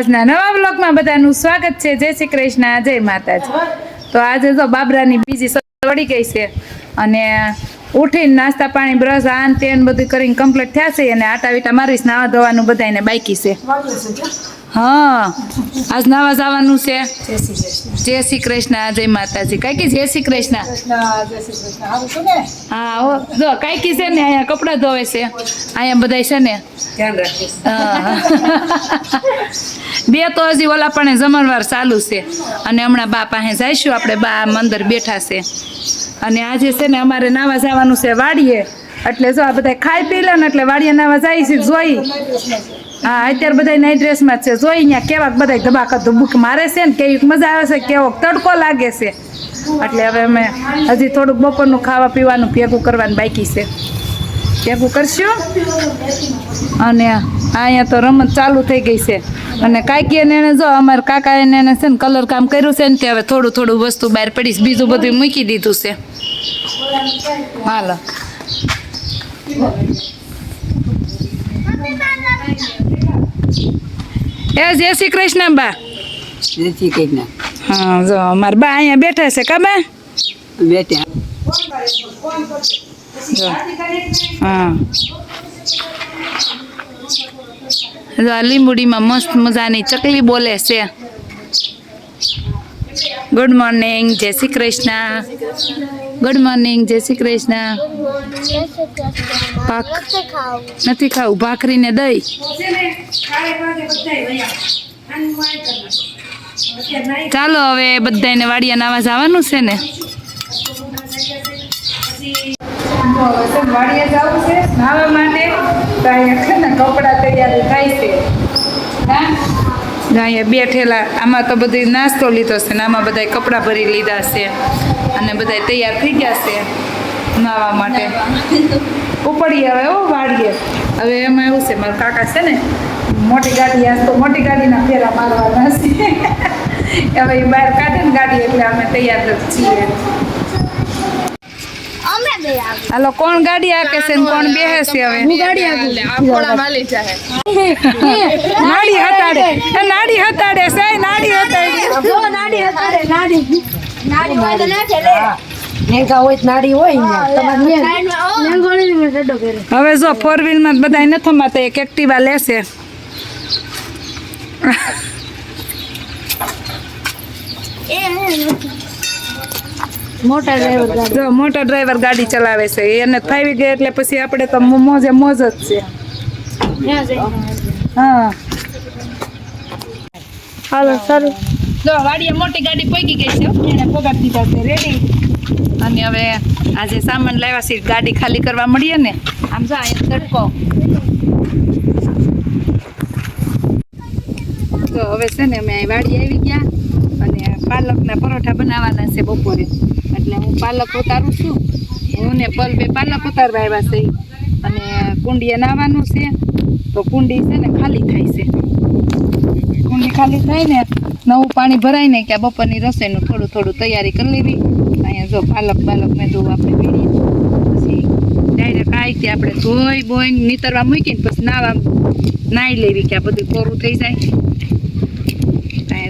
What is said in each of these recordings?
આજના નવા બ્લોગમાં બધાનું સ્વાગત છે. જય શ્રી કૃષ્ણ, જય માતાજી. તો આજે તો બાબરાની બીજી વળી ગઈ છે અને ઉઠીને નાસ્તા પાણી, બ્રશ, આન તેન બધું કરીને કમ્પ્લીટ થયા છે અને આટા વિટા મારીશ નાવા ધોવાનું બધાને બાકી છે. હા. આજ નાવા જવાનું છે. જય શ્રી કૃષ્ણ જય માતાજી. કાંઈ જય શ્રી કૃષ્ણ? હા હો. જો કાંઈકી છે ને અહીંયા કપડાં ધોવે છે. અહીંયા બધાય છે ને. બે તો હજી ઓલા પણ જમણવાર ચાલુ છે. અને હમણાં બા પાસે જઈશું. આપણે બા મંદર બેઠા છે. અને આજે છે ને અમારે નાવા જવાનું છે વાડીએ. એટલે જો આ બધા ખાઈ પી લે ને એટલે વાડીએ નાવા જાય છે જોઈ. હા અત્યારે બધા નાઇટ ડ્રેસમાં છે. જોઈ અહીંયા કેવાક બધા ધબાકા ધબુક મારે છે ને કેવી મજા આવે છે કેવો તડકો લાગે છે. એટલે હવે અમે હજી થોડુંક બપોરનું ખાવા પીવાનું ભેગું કરવાનું બાકી છે. ભેગું કરશું? અને અહીંયા તો રમત ચાલુ થઈ ગઈ છે. અને કાંઈક એને જો અમારા કાકા એને એને છે ને કલર કામ કર્યું છે ને તે હવે થોડું થોડું વસ્તુ બહાર પડીશ બીજું બધું મૂકી દીધું છે. હાલો. એ જય શ્રી કૃષ્ણ બા. જય શ્રી કૃષ્ણ. હા જો અમારા બા અહીંયા બેઠા છે કા બા? બેઠા. હા. જો આ લીંબુડીમાં મસ્ત મજાની ચકલી બોલે છે. ગુડ મોર્નિંગ જય શ્રી કૃષ્ણ. ગુડ મોર્નિંગ જય શ્રી કૃષ્ણ. પાક નથી ખાવું, ભાખરીને દહીં. ચાલો હવે બધાને વાડિયા નાવા જવાનું છે ને? વાડીએ જવું છે તૈયારી થાય છે. હા? અહીંયા બેઠેલા, આમાં તો બધી નાસ્તો લીધો છે ને આમાં બધા કપડાં ભરી લીધા છે અને બધા તૈયાર થઈ ગયા છે નાવા માટે. ઉપડી હવે ઓ વાડીએ. હવે એમાં એવું છે, મારા કાકા છે ને, મોટી ગાડી આજ તો મોટી ગાડીના ફેરા મારવાના છે. હવે એ બહાર કાઢે ને ગાડી એટલે અમે તૈયાર જ છીએ. આવી હાલો કોણ ગાડી આકે છે ને કોણ બેહે છે હવે? નાડી હટાડે. એ નાડી હટાડે છે નાડી હટાડે. જો નાડી હતા નાડી. નાડી હોય તો ના છે લે લેંગા હોય તો નાડી હોય ને. લેંગોળી ને ડડો કરે હવે જો ફોર વ્હીલમાં બધા નથી માતા એક એક્ટિવા લેશે એ મોટા ડ્રાઈવર ગાડી. જો મોટા ડ્રાઈવર ગાડી ચલાવે છે. એને ફાવી ગયા એટલે પછી આપણે તો મોજે મોજ જ છે. હા. હાલો સારું. જો વાડીએ મોટી ગાડી પૈકી ગઈ છે. એને પગાર દીધા છે રેડી અને હવે આજે સામાન લાવ્યા છે ગાડી ખાલી કરવા મળીએ ને. આમ જો અહીંયા તડકો. તો હવે છે ને અમે અહીં વાડી આવી ગયા. અને પાલકના પરોઠા બનાવવાના છે બપોરે. એટલે હું પાલક ઉતારું છું. હું ને પલ પાલક ઉતારવા આવ્યા છે. અને કુંડીએ નાવાનું છે. તો કુંડી છે ને ખાલી થાય છે. કુંડી ખાલી થાય ને નવું પાણી ભરાય ને કે બપોરની રસોઈનું થોડું થોડું તૈયારી કરી લેવી. અહીંયા જો પાલક બાલક મેં જોવું આપણે વીણી પછી ડાયરેક્ટ આવી ત્યાં આપણે ધોઈ બોઈ નીતરવા મૂકીને પછી નાવા નાહી લેવી કે આ બધું કોરું થઈ જાય.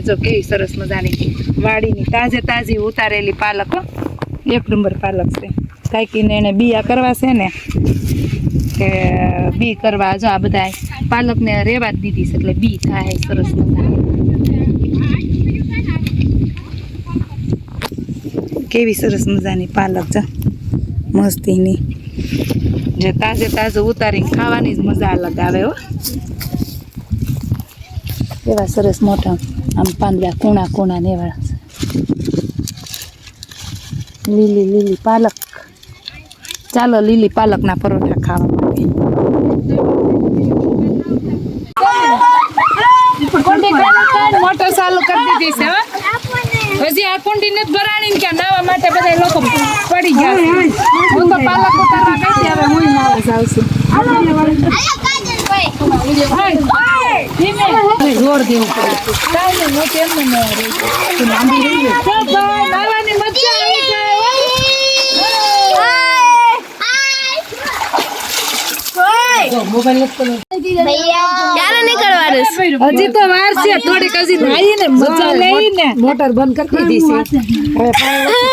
જો કેવી સરસ મજાની વાડીની તાજે તાજી ઉતારેલી પાલક એક નંબર પાલક છે. કાંઈકીને એને બીયા કરવા છે ને, કે બી કરવા જો આ બધા પાલકને રેવા જ દીધી છે એટલે બી થાય સરસ મજાની. કેવી સરસ મજાની પાલક છે. મસ્તીની. જે તાજે તાજે ઉતારીને ખાવાની જ મજા અલગ આવે હો. એવા સરસ મોટા આમ પાંદડા કૂણા કૂણા નેવાળા છે. લીલી લીલી પાલક. ચાલો લીલી પાલકના પરોઠા ખાવા માટે. મોટર ચાલુ કરી દીધી છે હો. હજી આ કુંડી ને ભરાણી કે નાવા માટે બધા લોકો પડી ગયા હું તો પાલક ઉતારવા કઈ હવે હું નાવા જાઉં છું. જોર દેવું હજી તો વાર છે. થોડીક હજી નાઈ ને મજા લઈ મોટર બંધ કરી દીધી છે. હવે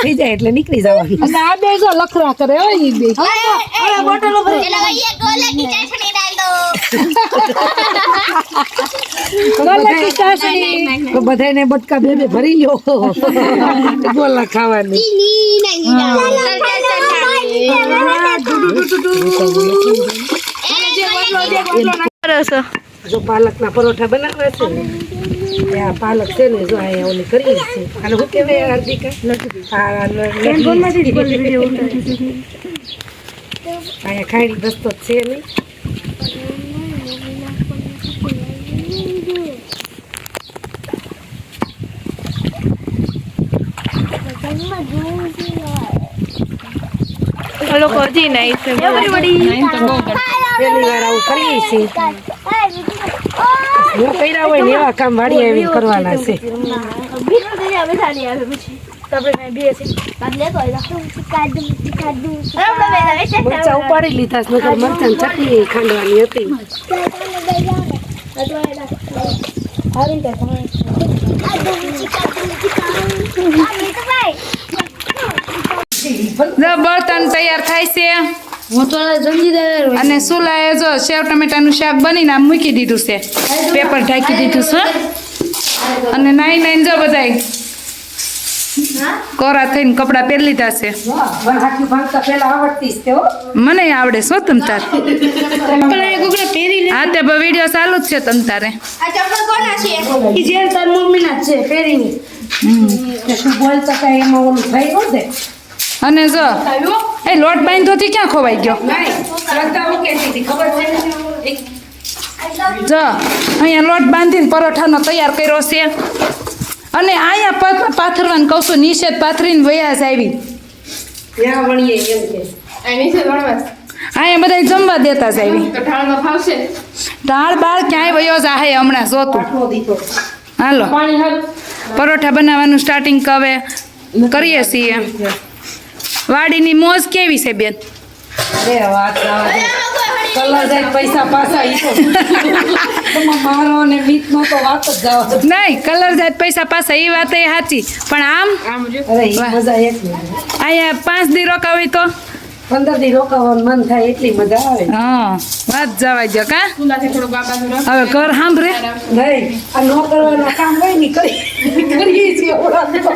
થઈ જાય એટલે નીકળી જવાનું. અને આ બે જો લખરા કરે હો ઈ બે. બોટલો ભરી બધાને બટકા બે બે ભરી લ્યો. ગોલા ખાવાની. જો પાલકના પરોઠા બનાવે છે ને આ પાલક છે ને જો અહીંયા ઓલી કરી છે. અને હું કેવાય હાર્દિકા? અહીંયા ખાઈ રસ્તો જ છે નહીં. લોકો હજી નહીં છે પહેલી વાર આવું કરીએ છીએ ન કર્યા હોય ને એવા કામ વાળી આવી કરવાના છે. મરચા ઉપાડી લીધા છે નકર મરચાં ચટણી ખાંડવાની હતી. જો બળતણ તૈયાર થાય છે. અને સુલાએ જો સેવ ટમેટાનું શાક બનીને આમ મૂકી દીધું છે. પેપર ઢાંકી દીધું છે. અને નાઈ નાઈને જો બધાય કોરા થઈને કપડાં પહેરી લીધા છે. મને આવડે શું તમ તાર. હા તે વીડિયો ચાલુ જ છે તમ તારે. તે શું બોલતા કાંઈ એમાં ઓલું થઈ ગયું ને અને જો એ લોટ બાંધ્યોથી ક્યાં ખોવાઈ ગયો? જો અહીંયા લોટ બાંધીને પરોઠાનો તૈયાર કર્યો છે. અને અહીંયા પા- પાથરવાનું કહું છું નિષેધ પાથરીને વયા જ આવી. અહીંયા બધા જમવા દેતા જ આવી. દાળ બાળ ક્યાંય વયો જાય હમણાં જોતું હાલો. પરોઠા બનાવવાનું સ્ટાર્ટિંગ હવે કરીએ છીએ. વાડીની મોજ કેવી છે બેન? અરે વાત કલર જાય પૈસા પાછા મારો અને મીતનો તો વાત જ જવા નહીં કલર જાય પૈસા પાછા એ વાત એ સાચી. પણ આમ. અહીંયા પાંચ દી રોકાવી તો. પંદર દી રોકાવાનું મન થાય એટલી મજા આવે. હા વાત જવા દો કા? હવે ઘર સાંભળે. નહીં આ નો કરવાના કામ હોય ને કરી કરીએ છીએ ઓલા તો.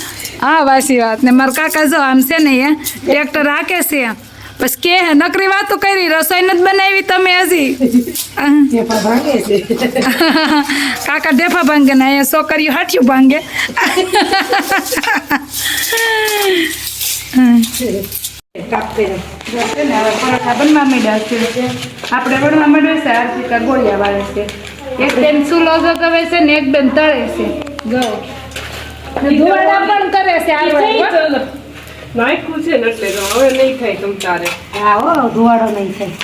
હા વાસી વાત ને મારા કાકા જો આમ છે ને એ ટ્રેક્ટર હાકે છે બસ કે હે નકરી વાતો કરી રસોઈ નથી બનાવી તમે હજી તે પણ ભાંગે છે કાકા ડેફા ભાંગે ને અહીંયા છોકરીઓ હાઠિયું ભાંગે કાપ કર્યો. છે ને હવે પરોઠા બનવા માંડ્યા છે આપણે બનવા માંડ્યા છે આર્થિકા ગોળિયા વાળે છે એક બેન સુલો જગાવે છે ને એક બેન તળે છે જો ને ધુવાડા પણ કરે છે આ નાખ્યું છે ને એટલે હવે નહીં થાય તમ તારે. હા હો ધુવાડો નહીં થાય.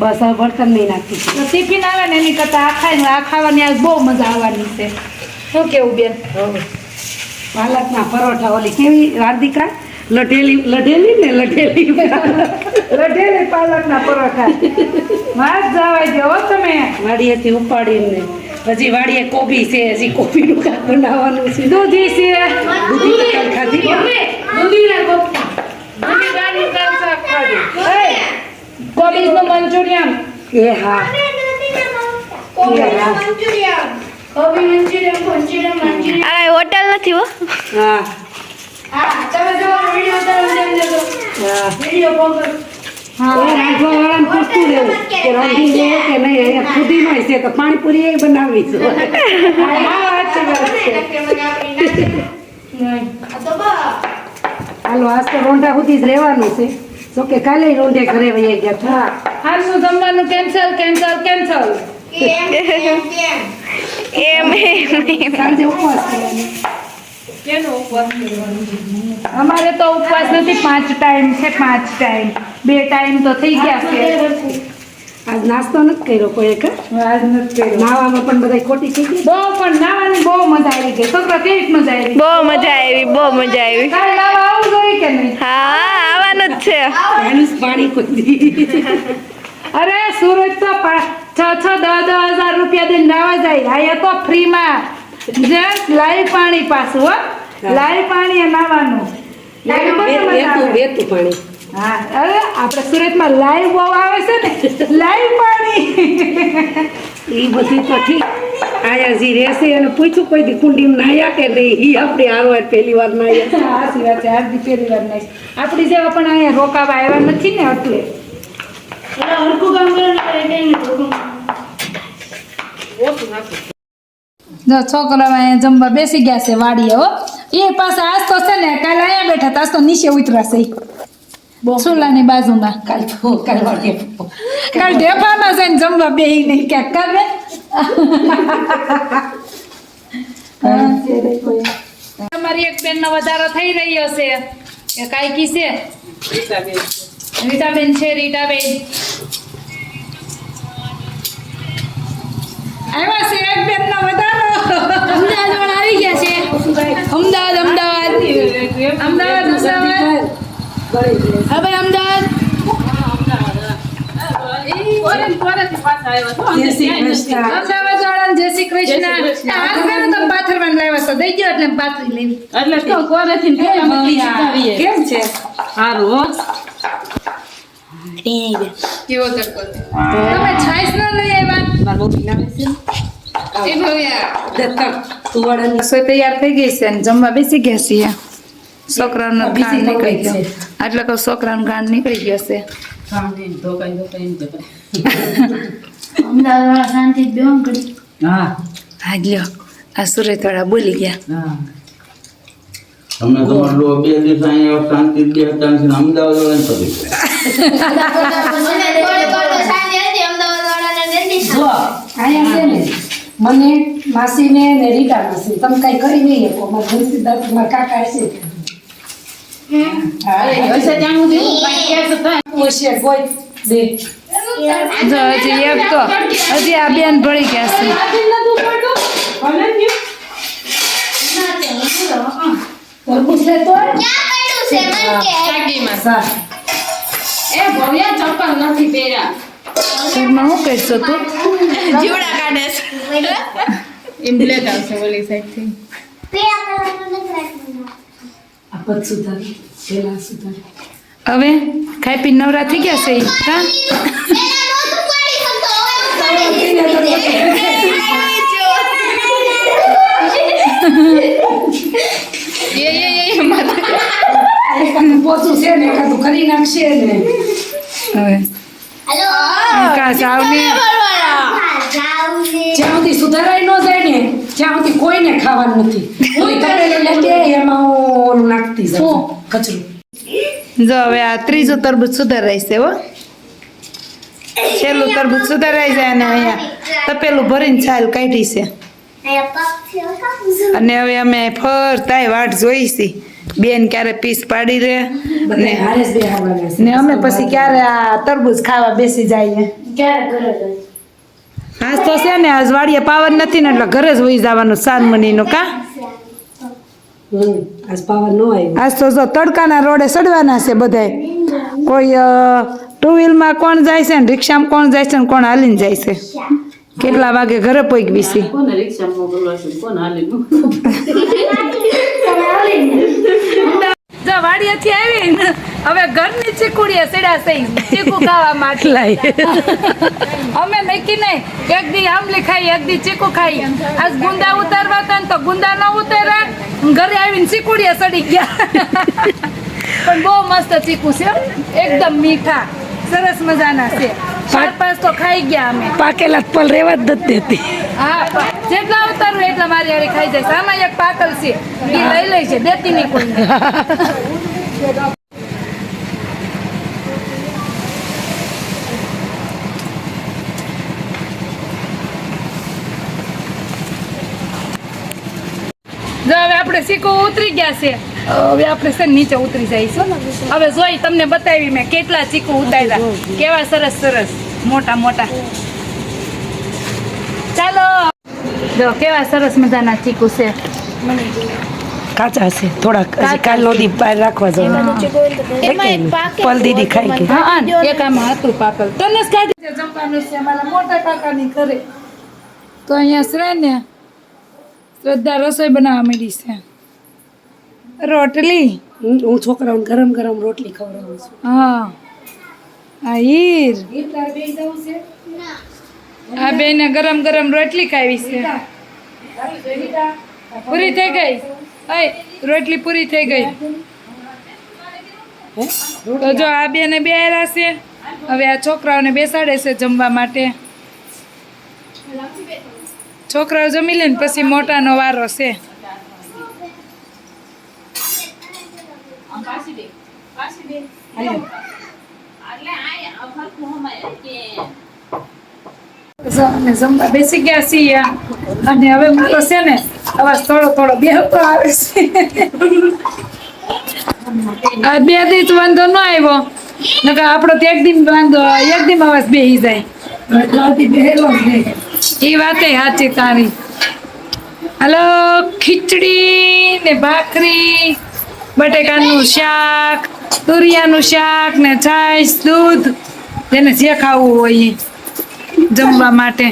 બસ હવે બર્તન નહીં નાખી છે. તો ટિફિન આવે ને એની કરતાં આ ખાવાની આજ બહુ મજા આવવાની છે. શું કેવું બેન? પાલકના પરોઠા ઓલી કેવી રાધિકા લઢેલી લઢેલી ને લઢેલી લઢેલી પાલકના પરોઠા. વાત જવા દો હો તમે. વાડીએથી ઉપાડીને. હજી વાડીએ કોબી છે હજી કોબીનું કામ બનાવવાનું છે. દૂધી છે. દૂધી તો કાલ ખાધી ને. દૂધીના શાક ખાધું. એ કોબીજનું મંચુરિયન. એ હા. આ હોટલ નથી હો. હા. હા તમે જો વિડિયો તમે હા. વિડિયો પકડ એ રાંધવાવાળાને પૂછતું રહેવું કે રાંધી કે નહીં? અહીંયા ફુદીનો છે તો પાણીપુરી એ બનાવવી છે. હા વાત છે વાત છે. હાલો આજ તો રોંઢા સુધી જ રહેવાનું છે. કે કાલે રોંઢે ઘરે વહી ગયા. હતા હાલનું જમવાનું કેન્સલ કેન્સલ કેન્સલ. એમ એમ સાંજે ઉપવાસ કરવાનો. અમારે તો ઉપવાસ નથી પાંચ ટાઈમ છે પાંચ ટાઈમ. બે ટાઈમ તો થઈ ગયા છે. આજ નાસ્તો નથી કર્યો કોઈ એક આજ નથી કર્યો. નાવામાં પણ બધા ખોટી થઈ ગઈ? બહુ પણ નાવાની બહુ મજા આવી ગઈ. છોકરા કેવી મજા આવી? બહુ મજા આવી બહુ મજા આવી. કાલે નાવા આવું જોઈએ કે નહીં? હા આવવાનું જ છે. એનું પાણી કોઈ અરે સુરજ તો છ છ દસ દસ હજાર રૂપિયા દઈને નાવા જાય. અહીંયા તો ફ્રીમાં. જે લાઈવ પાણી પાછું હો. લાઈવ પાણી એ નાવાનું. વેતું પાણી હા અરે આપણે સુરતમાં લાઈવ બહુ આવે છે ને લાઈવ પાણી. એ બધી તો ઠીક. આયા જી રહેશે અને પૂછ્યું કોઈ દી કુંડી નાયા કે નહીં? એ આપણે હારો પહેલી વાર નાયા. સાચી વાત છે આજથી પહેલી વાર નહીં આપણી જેવા પણ અહીંયા રોકાવા આવ્યા નથી ને એટલે. જો છોકરાઓ અહીંયા જમવા બેસી ગયા છે વાડીએ હો. એ પાછા આજ તો છે ને કાલે અહીંયા બેઠા હતા આજ તો નીચે ઉતરાશે સુલાની બાજુમાં. કાલ કાલ ઢેફામાં જઈને જમવા બે નહીં ક્યાંક કરે તમારી એક બેન નો વધારો થઈ રહ્યો છે. કે કાંઈ કી છે. રીટાબેન છે રીટાબેન. આવ્યા છે એક બેનનો વધારો. અમદાવાદ વાળા આવી ગયા છે. અમદાવાદ અમદાવાદ. અમદાવાદ અમદાવાદ. હા કૃષ્ણ અમદાવાદ. જય શ્રી કૃષ્ણ. પાથરવાનું લાવ્યા દઈ ગયો એટલે પાથરી લેવી એટલે. કેમ છે? હારું કેવો તડકો તમે છાશ ન લઈ આવ્યા? દત્તક તુવાડાની રસોઈ તૈયાર થઈ ગઈ છે અને જમવા બેસી ગયા છીએ. છોકરાઓનો ગાંડ નીકળી ગયો. એટલે કહું છોકરાનો ગાંડ નીકળી ગયો છે. વાળા હા. હા લ્યો. આ સુરતવાળા બોલી ગયા. તમે તમારે લો બે દિવસ અહીંયા શાંતિ બે હતા અમદાવાદ મને માસીને ને રીટા માસી તમે કઈ કરી નહીં શકો. મને મારા કાકા કોઈ હજી આ બેન ભળી ગયા છે. એ ભવ્યા ચપ્પલ નથી પહેર્યા. ઘરમાં શું કરશો તું? એમ બ્લેક આવશે ઓલી સાઈડથી હવે ખાઈ પી નવરા થઈ ગયા છે હા? પોતું છે ને ખાતું કરી નાખશે ને હવે કા આવને. જ્યાં સુધી સુધારાય ન જાય ને જ્યાં સુધી કોઈને ખાવાનું નથી. કોઈ તપેલું લેતે એમાં હું ઓલું નાખતી જાઉં કચરું. જો હવે આ ત્રીજું તરબૂચ સુધારાય છે હો. છેલ્લું તરબૂચ સુધારાઈ જાય અને અહીંયા તપેલું ભરીને છાલ કાઢી છે. અને હવે અમે ફરતાય વાટ જોઈશી બેન ક્યારે પીસ પાડી રે ને હારે જ બેહાડવાના છે. ને અમે પછી ક્યારે આ તરબૂચ ખાવા બેસી જઈએ? આજ તો છે ને આજ વાડીએ પાવર નથી ને એટલે ઘરે જ વહી જવાનું સાનમનીનું કા? આજ પાવર ન આવ્યો આજ તો જો તડકાના રોડે ચડવાના છે બધાય. કોઈ ટુ વ્હીલમાં કોણ જાય છે ને રિક્ષામાં કોણ જાય છે ને કોણ હાલીને જાય છે? કેટલા વાગે ઘરે પોઈક બીસી કોને રિક્ષા મોકલવા છે કોને હાલી જો વાડીએથી આવી ને હવે ઘરની ચીકુડીએ સીડા થઈ ચીકુ ખાવા માટે. અમે નક્કી નહીં એક દી આંબલી ખાઈ એક દી ચીકુ ખાઈ. આજ ગુંદા ઉતારવા હતા ને તો ગુંદા ન ઉતાર્યા ઘરે આવીને ચીકુડીએ સડી ગયા. પણ બહુ મસ્ત ચીકુ છે એકદમ મીઠા સરસ મજાના છે. ચાર પાંચ તો ખાઈ ગયા અમે. પાકેલા પલ રેવા જ નથી દેતી. હા જેટલા ઉતારું એટલા મારી હારે ખાઈ જાય સામા એક પાકલ છે એ લઈ લે છે દેતી નહીં કોઈને. જો હવે આપણે શીખો ઉતરી ગયા છે. હવે આપણે છે ને નીચે ઉતરી જઈશું. હવે જોઈ તમને બતાવી મેં કેટલા ચીકુ ઉતાર્યા. કેવા સરસ સરસ. મોટા મોટા. ચાલો. જો કેવા સરસ મજાના ચીકુ છે. કાચા છે થોડાક. હજી કાલ નો દી બહાર રાખવા પાકે પલ દીદી ખાઈ કે. હા એક આમાં હતું પાકલ. તને જ કાઢી દે જમવાનું. છે અમારા મોટા કાકાની ઘરે. તો અહીંયા છે ને. શ્રદ્ધા રસોઈ બનાવવા માંડી છે. રોટલી? હું છોકરાઓ છોકરાઓને ગરમ ગરમ રોટલી ખવડાવું છું. હા. આ હીર? આ બેને ગરમ ગરમ રોટલી ખાવી છે. પૂરી થઈ ગઈ? અય રોટલી પૂરી થઈ ગઈ. તો જો આ બેને બે છે. હવે આ છોકરાઓને બેસાડે છે જમવા માટે. છોકરાઓ જમી લે ને પછી મોટાનો વારો છે. અમે જમવા બેસી ગયા છીએ અને હવે મારો છે ને અવાજ થોડો થોડો બેહતો આવે છે. આ બે દિવસ વાંધો ન આવ્યો. નકર આપણો તો એક દિન વાંધો એક દિન અવાજ બેસી જાય. એ વાતે સાચી તારી. હલો ખીચડી ને ભાખરી બટેકાનું શાક તુરિયાનું શાક ને છાશ દૂધ જેને જે ખાવું હોય. જમવા માટે.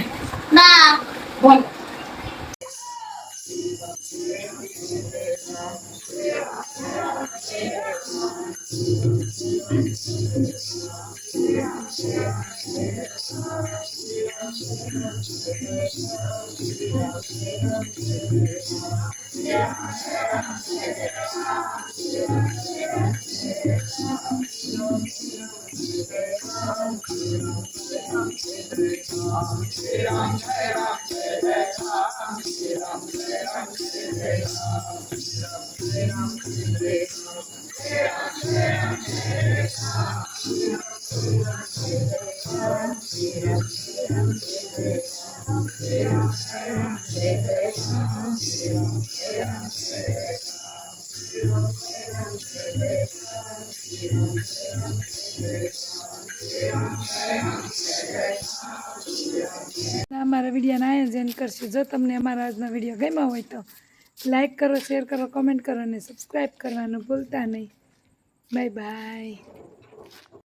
અમારા વિડીયોના આયોજન કરશું. જો તમને અમારા આજનો વીડિયો ગમ્યો હોય તો લાઈક કરો શેર કરો કોમેન્ટ કરો અને સબસ્ક્રાઈબ કરવાનું ભૂલતા નહીં. Bye bye